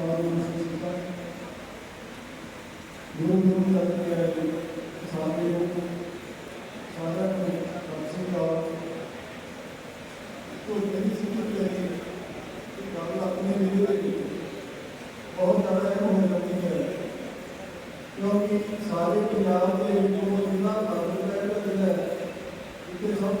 تعلیم سلسلہ سارے سب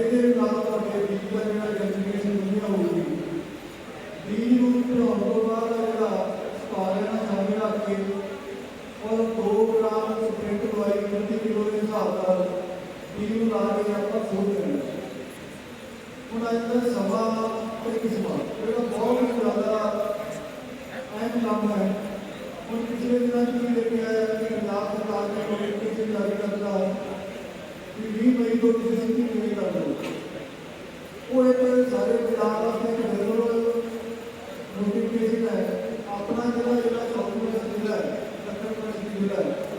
ਇਹਦੇ ਨਾਲ ਤੁਹਾਡੇ ਬੀਜ ਦਾ ਜਿਹੜਾ ਜਨਮ کرتی کہ وہ انسان دار دیگر دار کے آپ پر سوچ رہے ہیں انہوں نے اندر سوا اور قسمہ پھر وہ بہت ہی زیادہ اہم کام ہے ان پچھلے دن آج بھی لے کے آیا ہے کہ پنجاب سرکار کے لوگ ایک سے جاری کرتا ہے کہ بھی مئی کو کسی سے نہیں کر رہا وہ ایک سارے پنجاب واسطے کے ضرور نوٹیفکیشن ہے اپنا جگہ جگہ سافٹ ویئر ضلع ہے دکن پرست ضلع ہے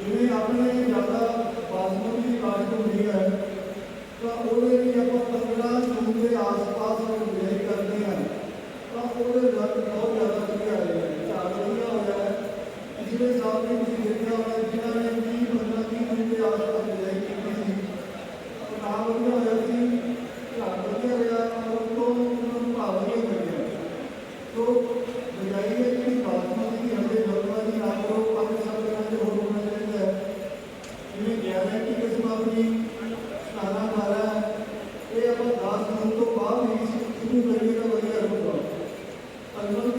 ਇਹ ਆਪਣੇ ਜ਼ਿਆਦਾ ਬਾਸਮਤੀ ਕਾਰਜ ਹੁੰਦੀ ਹੈ, ਤਾਂ ਉਹਦੇ ਲਈ ਆਪਾਂ 15 ਜੂਨ ਦੇ ਆਸ-ਪਾਸ ਨਿਰਣੇ ਕਰਦੇ ਹਾਂ। ਤਾਂ ਉਹਦੇ ਲੱਗ ਬਹੁਤ ਜ਼ਿਆਦਾ ਕੀ ਆ ਰਿਹਾ ਝਾੜ ਵਧੀਆ ਹੋ ਰਿਹਾ ਹੈ। ਜਿਵੇਂ ਸਾਹਿਬ ਨੇ